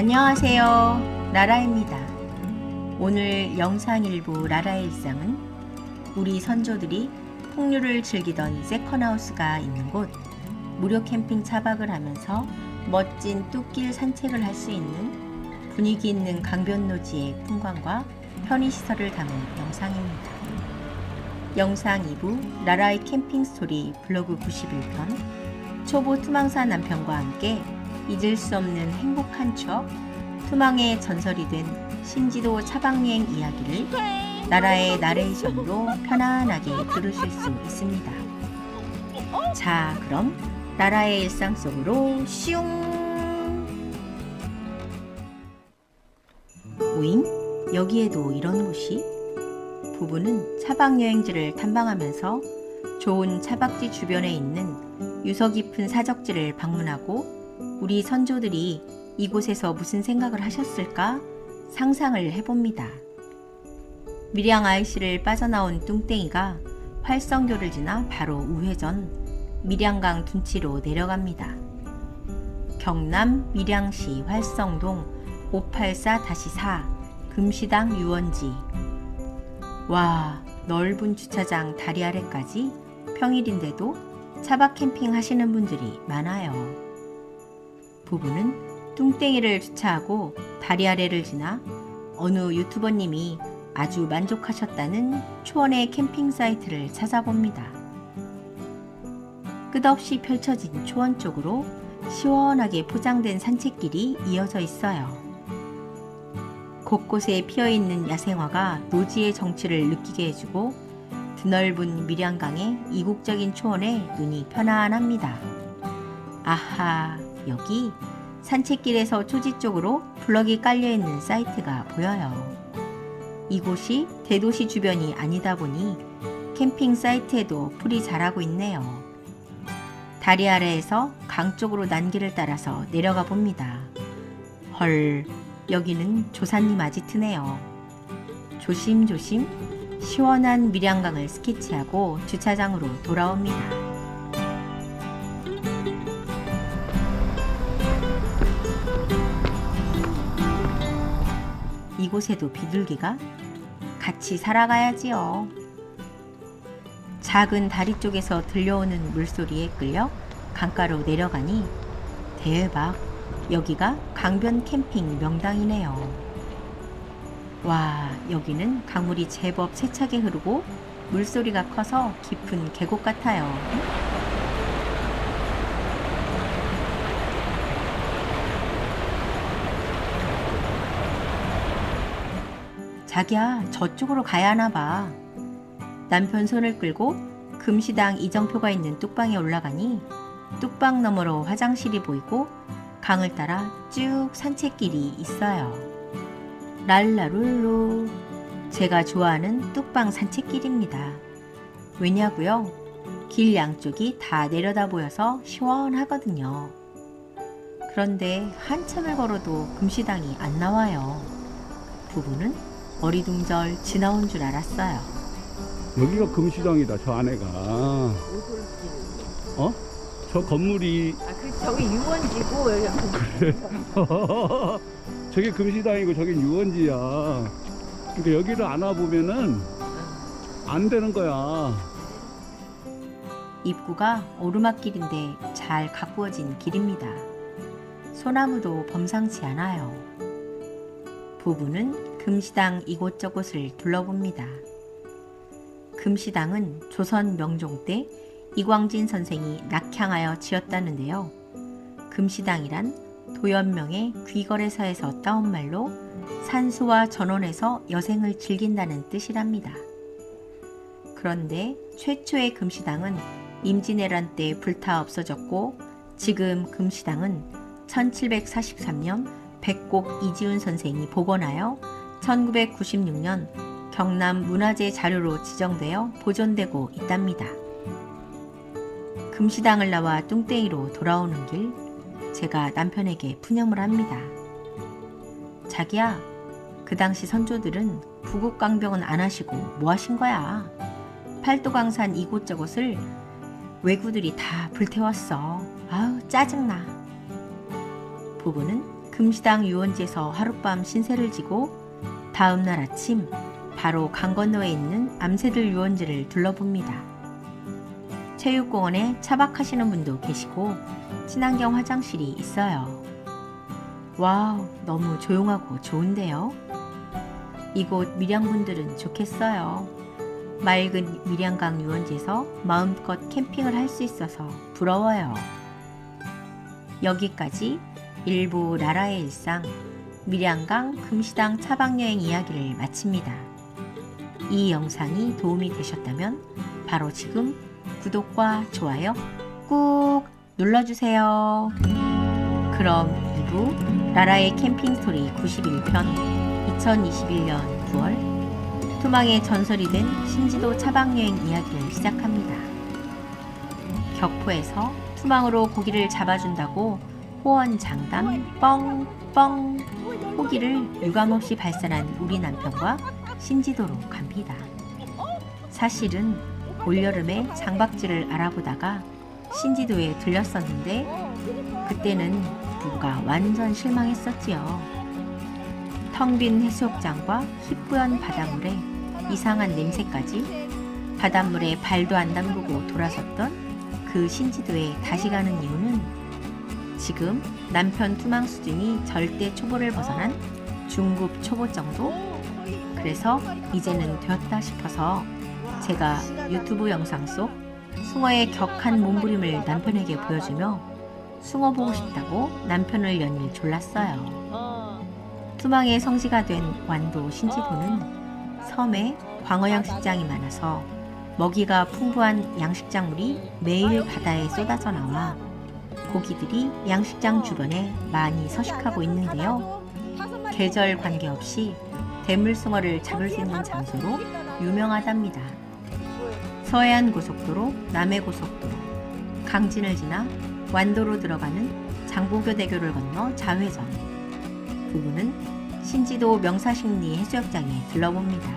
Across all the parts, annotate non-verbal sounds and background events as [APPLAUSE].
안녕하세요. 라라입니다. 오늘 영상 일부 라라의 일상은 우리 선조들이 풍류를 즐기던 세컨하우스가 있는 곳 무료 캠핑 차박을 하면서 멋진 뚝길 산책을 할 수 있는 분위기 있는 강변노지의 풍광과 편의시설을 담은 영상입니다. 영상 2부 라라의 캠핑 스토리 블로그 91편 초보 투망사 남편과 함께 잊을 수 없는 행복한 추억 투망의 전설이 된 신지도 차박여행 이야기를 나라의 나레이션으로 편안하게 들으실 수 있습니다. 자, 그럼 나라의 일상 속으로 슝! 오잉? 여기에도 이런 곳이? 부부는 차박여행지를 탐방하면서 좋은 차박지 주변에 있는 유서 깊은 사적지를 방문하고 우리 선조들이 이곳에서 무슨 생각을 하셨을까 상상을 해봅니다. 밀양 IC를 빠져나온 뚱땡이가 활성교를 지나 바로 우회전 밀양강 둔치로 내려갑니다. 경남 밀양시 활성동 584-4 금시당 유원지 와 넓은 주차장 다리 아래까지 평일인데도 차박 캠핑 하시는 분들이 많아요. 부부는 뚱땡이를 주차하고 다리 아래를 지나 어느 유튜버님이 아주 만족하셨다는 초원의 캠핑 사이트를 찾아봅니다. 끝없이 펼쳐진 초원 쪽으로 시원하게 포장된 산책길이 이어져 있어요. 곳곳에 피어있는 야생화가 노지의 정취를 느끼게 해주고 드넓은 밀양강의 이국적인 초원에 눈이 편안합니다. 아하, 여기 산책길에서 초지 쪽으로 블럭이 깔려있는 사이트가 보여요. 이곳이 대도시 주변이 아니다 보니 캠핑 사이트에도 풀이 자라고 있네요. 다리 아래에서 강 쪽으로 난길을 따라서 내려가 봅니다. 헐, 여기는 조사님 아지트네요. 조심조심 시원한 밀양강을 스케치하고 주차장으로 돌아옵니다. 이곳에도 비둘기가 같이 살아가야지요. 작은 다리 쪽에서 들려오는 물소리에 끌려 강가로 내려가니 대박, 여기가 강변 캠핑 명당이네요. 와, 여기는 강물이 제법 세차게 흐르고 물소리가 커서 깊은 계곡 같아요. 자기야, 저쪽으로 가야 하나 봐. 남편 손을 끌고 금시당 이정표가 있는 뚝방에 올라가니 뚝방 너머로 화장실이 보이고 강을 따라 쭉 산책길이 있어요. 랄라룰루. 제가 좋아하는 뚝방 산책길입니다. 왜냐고요? 길 양쪽이 다 내려다 보여서 시원하거든요. 그런데 한참을 걸어도 금시당이 안 나와요. 부부는 어리둥절 지나온 줄 알았어요. 여기가 금시장이다 저 안에가 어? 저 건물이 아, 그 저기 유원지고 여기 [LAUGHS] 저게 금시당이고 저긴 유원지야 그러니까 여기를 안 와보면은 안 되는 거야 입구가 오르막길인데 잘 가꾸어진 길입니다. 소나무도 범상치 않아요. 부부는 금시당 이곳저곳을 둘러봅니다. 금시당은 조선 명종 때 이광진 선생이 낙향하여 지었다는데요. 금시당이란 도연명의 귀거래서에서 따온 말로 산수와 전원에서 여생을 즐긴다는 뜻이랍니다. 그런데 최초의 금시당은 임진왜란 때 불타 없어졌고 지금 금시당은 1743년 백곡 이지훈 선생이 복원하여 1996년 경남 문화재 자료로 지정되어 보존되고 있답니다. 금시당을 나와 뚱땡이로 돌아오는 길, 제가 남편에게 푸념을 합니다. 자기야, 그 당시 선조들은 부국강병은 안 하시고 뭐 하신 거야? 팔도강산 이곳저곳을 외구들이 다 불태웠어. 아우, 짜증나. 부부는 금시당 유원지에서 하룻밤 신세를 지고 다음 날 아침 바로 강 건너에 있는 암새들 유원지를 둘러봅니다. 체육공원에 차박하시는 분도 계시고 친환경 화장실이 있어요. 와우, 너무 조용하고 좋은데요. 이곳 밀양분들은 좋겠어요. 맑은 밀양강 유원지에서 마음껏 캠핑을 할 수 있어서 부러워요. 여기까지 일부 나라의 일상 밀양강 금시당 차박여행 이야기를 마칩니다. 이 영상이 도움이 되셨다면 바로 지금 구독과 좋아요 꾹 눌러주세요. 그럼 2부 나라의 캠핑 스토리 91편 2021년 9월 투망의 전설이 된 신지도 차박여행 이야기를 시작합니다. 격포에서 투망으로 고기를 잡아준다고 호언장담 뻥뻥 호기를 유감없이 발산한 우리 남편과 신지도로 갑니다. 사실은 올여름에 장박지를 알아보다가 신지도에 들렸었는데 그때는 부부가 완전 실망했었지요. 텅 빈 해수욕장과 희뿌연 바닷물에 이상한 냄새까지 바닷물에 발도 안 담그고 돌아섰던 그 신지도에 다시 가는 이유는 지금 남편 투망 수준이 절대 초보를 벗어난 중급 초보 정도? 그래서 이제는 되었다 싶어서 제가 유튜브 영상 속 숭어의 격한 몸부림을 남편에게 보여주며 숭어 보고 싶다고 남편을 연일 졸랐어요. 투망의 성지가 된 완도 신지도는 섬에 광어 양식장이 많아서 먹이가 풍부한 양식작물이 매일 바다에 쏟아져 나와 고기들이 양식장 주변에 많이 서식하고 있는데요. 계절 관계없이 대물숭어를 잡을 수 있는 장소로 유명하답니다. 서해안 고속도로, 남해 고속도로, 강진을 지나 완도로 들어가는 장보교 대교를 건너 좌회전. 부부는 신지도 명사식리 해수욕장에 들러봅니다.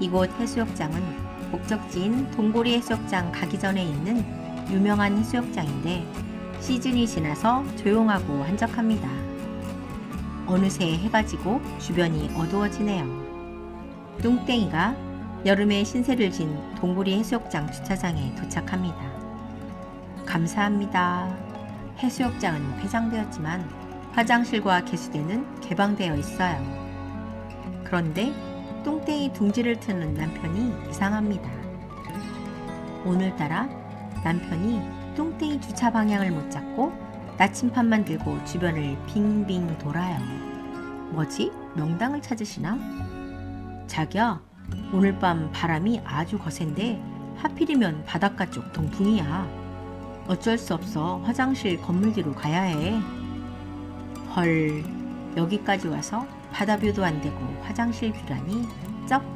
이곳 해수욕장은 목적지인 동고리 해수욕장 가기 전에 있는 유명한 해수욕장인데 시즌이 지나서 조용하고 한적합니다. 어느새 해가 지고 주변이 어두워지네요. 뚱땡이가 여름에 신세를 진 동구리 해수욕장 주차장에 도착합니다. 감사합니다. 해수욕장은 폐장되었지만 화장실과 개수대는 개방되어 있어요. 그런데 뚱땡이 둥지를 트는 남편이 이상합니다. 오늘따라 남편이 뚱땡이 주차 방향을 못 잡고 나침판만 들고 주변을 빙빙 돌아요. 뭐지? 명당을 찾으시나? 자기야, 오늘 밤 바람이 아주 거센데 하필이면 바닷가 쪽 동풍이야. 어쩔 수 없어 화장실 건물 뒤로 가야 해. 헐, 여기까지 와서 바다뷰도 안 되고 화장실 뷰라니 쩝.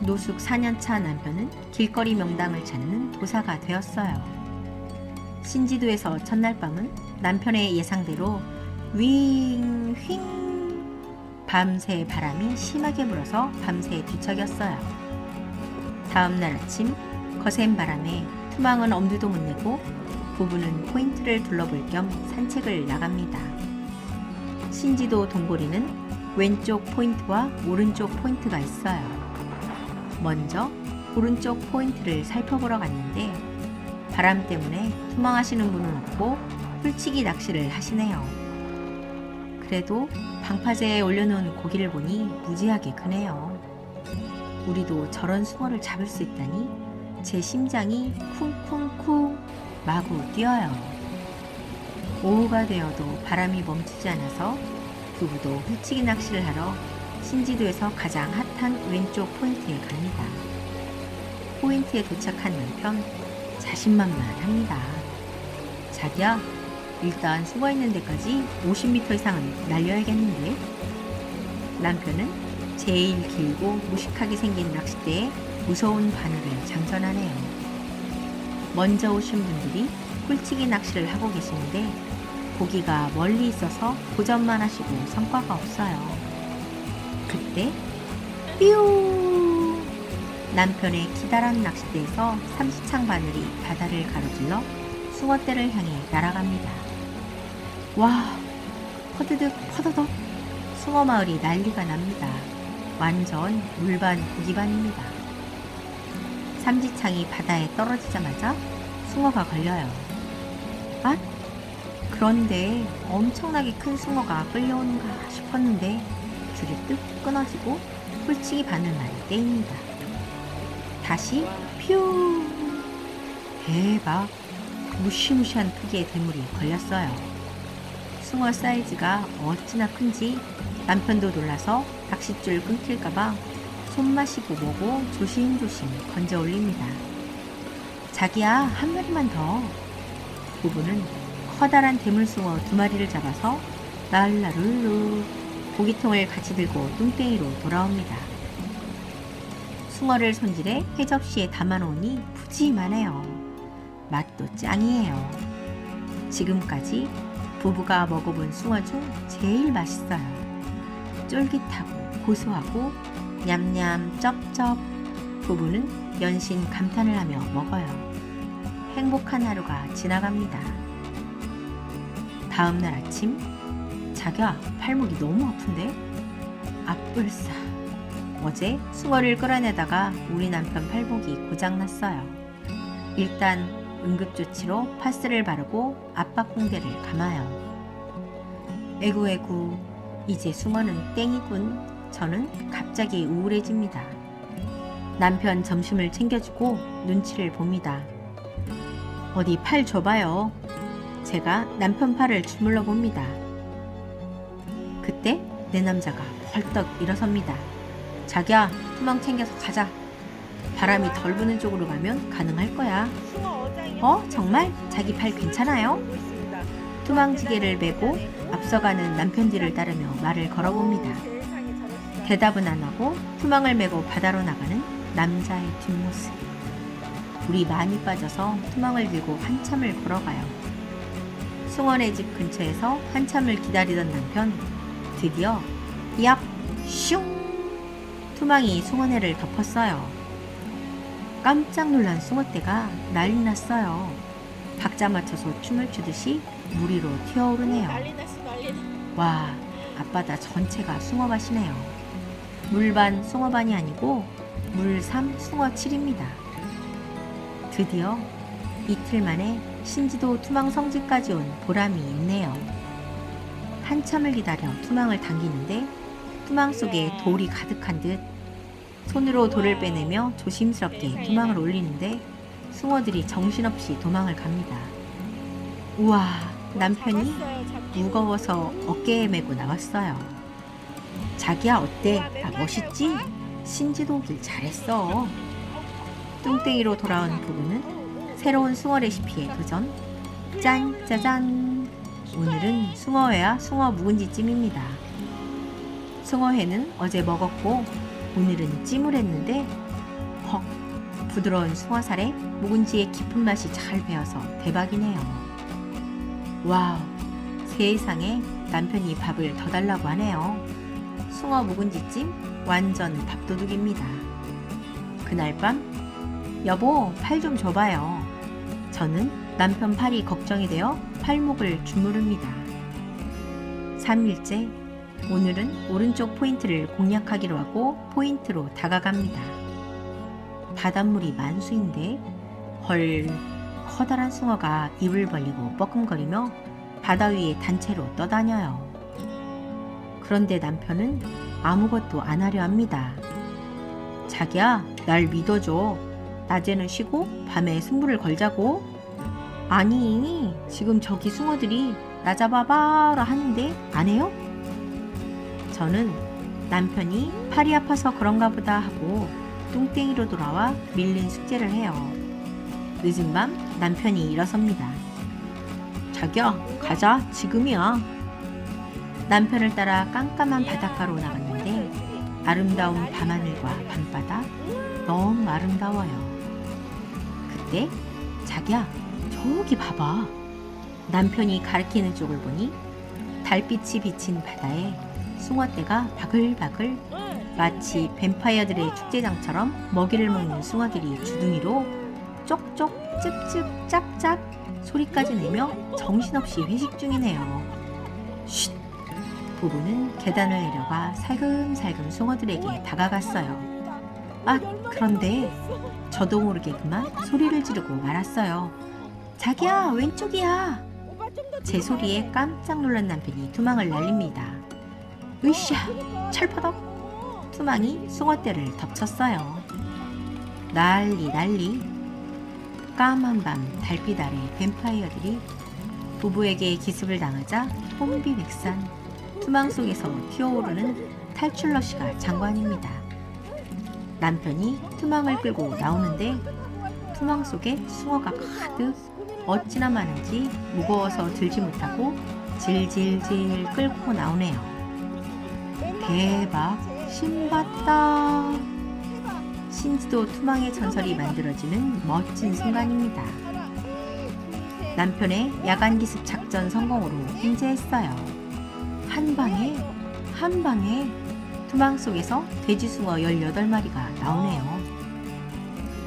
노숙 4년차 남편은 길거리 명당을 찾는 도사가 되었어요. 신지도에서 첫날 밤은 남편의 예상대로 윙, 휭. 밤새 바람이 심하게 불어서 밤새 뒤척였어요. 다음날 아침 거센 바람에 투망은 엄두도 못 내고 부부는 포인트를 둘러볼 겸 산책을 나갑니다. 신지도 동고리는 왼쪽 포인트와 오른쪽 포인트가 있어요. 먼저 오른쪽 포인트를 살펴보러 갔는데 바람 때문에 투망하시는 분은 없고 훌치기 낚시를 하시네요. 그래도 방파제에 올려놓은 고기를 보니 무지하게 크네요. 우리도 저런 숭어를 잡을 수 있다니 제 심장이 쿵쿵쿵 마구 뛰어요. 오후가 되어도 바람이 멈추지 않아서 부부도 훌치기 낚시를 하러 신지도에서 가장 핫한 왼쪽 포인트에 갑니다. 포인트에 도착한 남편 자신만만합니다. 자기야, 일단 숨어 있는 데까지 50m 이상은 날려야겠는데? 남편은 제일 길고 무식하게 생긴 낚싯대에 무서운 바늘을 장전하네요. 먼저 오신 분들이 꿀치기 낚시를 하고 계시는데 고기가 멀리 있어서 고전만 하시고 성과가 없어요. 그때 삐우 남편의 기다란 낚싯대에서 삼시창 바늘이 바다를 가로질러 숭어떼를 향해 날아갑니다. 와 퍼드득 퍼더덕 숭어 마을이 난리가 납니다. 완전 물반 고기반입니다. 삼지창이 바다에 떨어지자마자 숭어가 걸려요. 아? 그런데 엄청나게 큰 숭어가 끌려오는가 싶었는데 줄이 뚝 끊어지고 훌치기 바늘만 떼입니다. 다시 퓨 대박 무시무시한 크기의 대물이 걸렸어요. 숭어 사이즈가 어찌나 큰지 남편도 놀라서 낚싯줄 끊길까봐 손 마시고 뭐고 조심조심 건져 올립니다. 자기야 한 마리만 더. 부부는 커다란 대물숭어 두 마리를 잡아서 랄라룰루 고기통을 같이 들고 뚱땡이로 돌아옵니다. 숭어를 손질해 회접시에 담아놓으니 푸짐하네요. 맛도 짱이에요. 지금까지 부부가 먹어본 숭어 중 제일 맛있어요. 쫄깃하고 고소하고 냠냠 쩝쩝 부부는 연신 감탄을 하며 먹어요. 행복한 하루가 지나갑니다. 다음 날 아침 자기야 팔목이 너무 아픈데? 아뿔싸 어제 숭어를 끌어내다가 우리 남편 팔목이 고장났어요. 일단 응급조치로 파스를 바르고 압박 붕대를 감아요. 에구에구 이제 숭어는 땡이군. 저는 갑자기 우울해집니다. 남편 점심을 챙겨주고 눈치를 봅니다. 어디 팔 줘봐요. 제가 남편 팔을 주물러 봅니다. 내 남자가 벌떡 일어섭니다. 자기야, 투망 챙겨서 가자. 바람이 덜 부는 쪽으로 가면 가능할 거야. 어, 정말? 자기 팔 괜찮아요? 투망지게를 메고 앞서가는 남편 뒤를 따르며 말을 걸어봅니다. 대답은 안 하고 투망을 메고 바다로 나가는 남자의 뒷모습. 물이 많이 빠져서 투망을 들고 한참을 걸어가요. 승원의 집 근처에서 한참을 기다리던 남편. 드디어 얍! 슝! 투망이 숭어네를 덮었어요. 깜짝 놀란 숭어떼가 난리 났어요. 박자 맞춰서 춤을 추듯이 물 위로 튀어오르네요. 와, 앞바다 전체가 숭어밭이네요. 물반 숭어반이 아니고 물삼 숭어칠입니다. 드디어 이틀 만에 신지도 투망 성지까지 온 보람이 있네요. 한참을 기다려 투망을 당기는데 투망 속에 돌이 가득한 듯 손으로 돌을 빼내며 조심스럽게 투망을 올리는데 숭어들이 정신없이 도망을 갑니다. 우와, 남편이 무거워서 어깨에 메고 나왔어요. 자기야 어때? 나 멋있지? 신지도 오길 잘했어. 뚱땡이로 돌아온 부부는 새로운 숭어 레시피에 도전. 짠 짜잔. 오늘은 숭어회와 숭어 묵은지찜입니다. 숭어회는 어제 먹었고 오늘은 찜을 했는데 헉 부드러운 숭어살에 묵은지의 깊은 맛이 잘 배어서 대박이네요. 와우 세상에 남편이 밥을 더 달라고 하네요. 숭어 묵은지찜 완전 밥도둑입니다. 그날 밤 여보 팔 좀 줘봐요. 저는 남편 팔이 걱정이 되어 팔목을 주무릅니다. 3일째 오늘은 오른쪽 포인트를 공략하기로 하고 포인트로 다가갑니다. 바닷물이 만수인데 헐 커다란 숭어가 입을 벌리고 뻐끔거리며 바다 위에 단체로 떠다녀요. 그런데 남편은 아무것도 안 하려 합니다. 자기야, 날 믿어줘. 낮에는 쉬고 밤에 승부를 걸자고. 아니, 지금 저기 숭어들이 나 잡아봐라 하는데 안 해요? 저는 남편이 팔이 아파서 그런가 보다 하고 뚱땡이로 돌아와 밀린 숙제를 해요. 늦은 밤 남편이 일어섭니다. 자기야, 가자. 지금이야. 남편을 따라 깜깜한 바닷가로 나갔는데 아름다운 밤하늘과 밤바다 너무 아름다워요. 그때 자기야 저기 봐봐. 남편이 가리키는 쪽을 보니 달빛이 비친 바다에 숭어떼가 바글바글 마치 뱀파이어들의 축제장처럼 먹이를 먹는 숭어들이 주둥이로 쪽쪽 찝찝 짭짭 소리까지 내며 정신없이 회식 중이네요. 쉿 부부는 계단을 내려가 살금살금 숭어들에게 다가갔어요. 아, 그런데 저도 모르게 그만 소리를 지르고 말았어요. 자기야, 왼쪽이야. 제 소리에 깜짝 놀란 남편이 투망을 날립니다. 으쌰, 철퍼덕. 투망이 숭어떼를 덮쳤어요. 난리 난리. 까만 밤 달빛 아래 뱀파이어들이 부부에게 기습을 당하자 혼비백산 투망 속에서 튀어오르는 탈출러시가 장관입니다. 남편이 투망을 끌고 나오는데 투망 속에 숭어가 가득 어찌나 많은지 무거워서 들지 못하고 질질질 끌고 나오네요. 대박 신봤다. 신지도 투망의 전설이 만들어지는 멋진 순간입니다. 남편의 야간 기습 작전 성공으로 행제했어요. 한 방에 한 방에 투망 속에서 돼지숭어 18마리가 나오네요.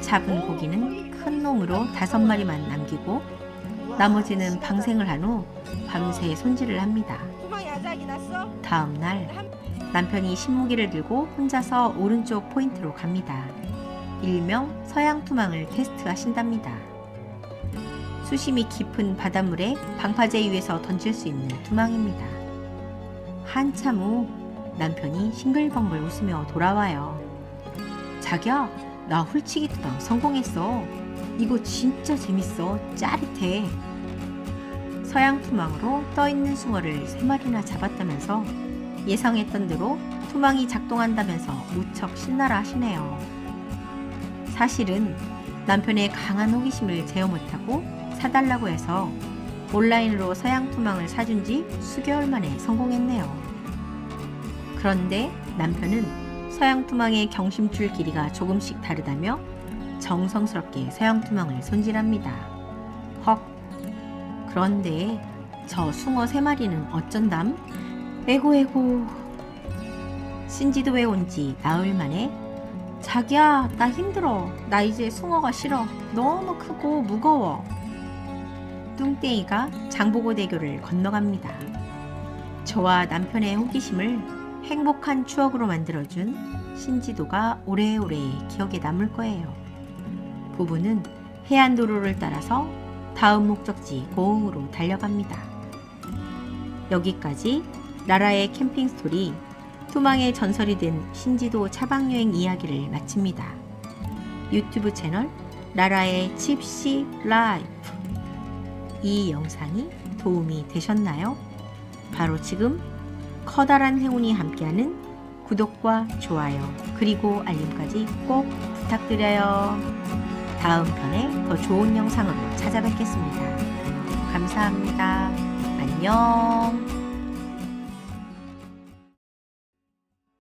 잡은 고기는 큰 놈으로 5마리만 남기고 나머지는 방생을 한 후 밤새 손질을 합니다. 다음 날 남편이 신무기를 들고 혼자서 오른쪽 포인트로 갑니다. 일명 서양 투망을 테스트하신답니다. 수심이 깊은 바닷물에 방파제 위에서 던질 수 있는 투망입니다. 한참 후 남편이 싱글벙글 웃으며 돌아와요. 자기야, 나 훌치기 투망 성공했어. 이거 진짜 재밌어. 짜릿해. 서양 투망으로 떠있는 숭어를 세 마리나 잡았다면서 예상했던 대로 투망이 작동한다면서 무척 신나라 하시네요. 사실은 남편의 강한 호기심을 제어 못하고 사달라고 해서 온라인으로 서양 투망을 사준 지 수개월 만에 성공했네요. 그런데 남편은 서양 투망의 경심줄 길이가 조금씩 다르다며 정성스럽게 서양 투망을 손질합니다. 헉. 그런데 저 숭어 세 마리는 어쩐담? 에고 에고. 신지도에 온지 나흘 만에. 자기야 나 힘들어. 나 이제 숭어가 싫어. 너무 크고 무거워. 뚱땡이가 장보고 대교를 건너갑니다. 저와 남편의 호기심을 행복한 추억으로 만들어준 신지도가 오래오래 기억에 남을 거예요. 부부는 해안도로를 따라서 다음 목적지 고흥으로 달려갑니다 여기까지 나라의 캠핑 스토리 투망의 전설이 된 신지도 차박 여행 이야기를 마칩니다. 유튜브 채널 나라의 칩시 라이프 이 영상이 도움이 되셨나요? 바로 지금 커다란 행운이 함께하는 구독과 좋아요 그리고 알림까지 꼭 부탁드려요. 다음 편에 더 좋은 영상으로 찾아뵙겠습니다. 감사합니다. 안녕.